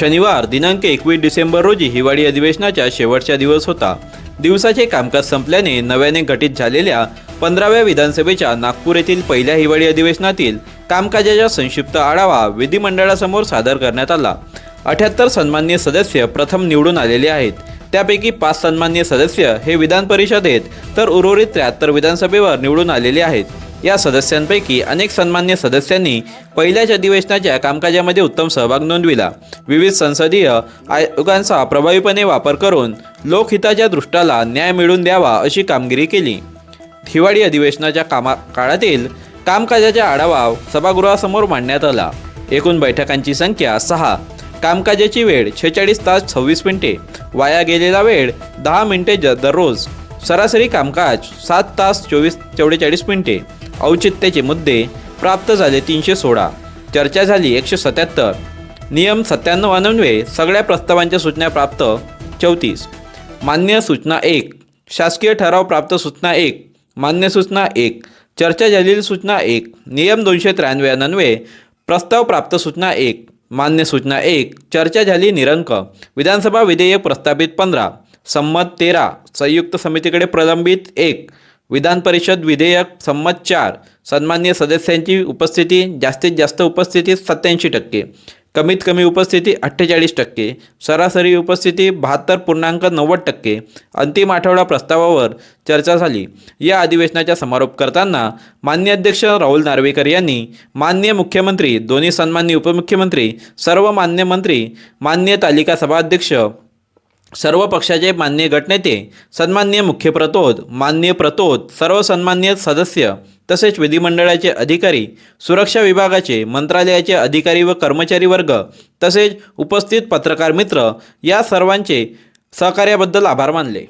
शनिवार दिनांक एकवीस डिसेंबर रोजी हिवाळी अधिवेशनाच्या शेवटचा दिवस होता. दिवसाचे कामकाज संपल्याने नव्याने घटित झालेल्या पंधराव्या विधानसभेच्या नागपूर येथील पहिल्या हिवाळी अधिवेशनातील कामकाजाचा संक्षिप्त आढावा विधिमंडळासमोर सादर करण्यात आला. अठ्याहत्तर सन्मान्य सदस्य प्रथम निवडून आलेले आहेत. त्यापैकी पाच सन्मान्य सदस्य हे विधान परिषदेत तर उर्वरित त्र्याहत्तर विधानसभेवर निवडून आलेले आहेत. या सदस्यांपैकी अनेक सन्मान्य सदस्यांनी पहिल्याच अधिवेशनाच्या कामकाजामध्ये उत्तम सहभाग नोंदविला. विविध संसदीय आयोगांचा प्रभावीपणे वापर करून लोकहिताच्या दृष्टाला न्याय मिळवून द्यावा अशी कामगिरी केली. हिवाळी अधिवेशनाच्या कामा काळातील कामकाजाचा आढावा सभागृहासमोर मांडण्यात आला. एकूण बैठकांची संख्या सहा. कामकाजाची वेळ छेचाळीस तास सव्वीस मिनिटे. वाया गेलेला वेळ दहा मिनिटे ज दररोज. सरासरी कामकाज सात तास चोवीस चौवेचाळीस मिनिटे. औचित्याचे मुद्दे प्राप्त झाले तीनशे सोळा. चर्चा झाली एकशे सत्याहत्तर. नियम सत्त्याण्णव अन्वये सगळ्या प्रस्तावांच्या सूचना प्राप्त चौतीस. मान्य सूचना एक. शासकीय ठराव प्राप्त सूचना एक. मान्य सूचना एक. चर्चा झालेली सूचना एक. नियम दोनशे त्र्याण्णव अन्वये प्रस्ताव प्राप्त सूचना एक. मान्य सूचना एक. चर्चा झाली निरंक. विधानसभा विधेयक प्रस्तावित पंधरा. संमत तेरा. संयुक्त समितीकडे प्रलंबित एक. विधान परिषद विधेयक संमत चार. सन्मान्य सदस्यांची उपस्थिती जास्तीत जास्त उपस्थिती सत्याऐंशी टक्के. कमीत कमी उपस्थिती अठ्ठेचाळीस टक्के. सरासरी उपस्थिती बहात्तर पूर्णांक नव्वद टक्के. अंतिम आठवडा प्रस्तावावर चर्चा झाली. या अधिवेशनाचा समारोप करताना मान्य अध्यक्ष राहुल नार्वेकर यांनी मान्य मुख्यमंत्री दोन्ही सन्मान्य उपमुख्यमंत्री सर्व मान्य मंत्री मान्य तालिका सभाध्यक्ष सर्व पक्षाचे मान्य गटनेते सन्मान्य मुख्य प्रतोद मान्य प्रतोद सर्व सन्मान्य सदस्य तसेच विधिमंडळाचे अधिकारी सुरक्षा विभागाचे मंत्रालयाचे अधिकारी व कर्मचारी वर्ग तसेच उपस्थित पत्रकार मित्र या सर्वांचे सहकार्याबद्दल आभार मानले.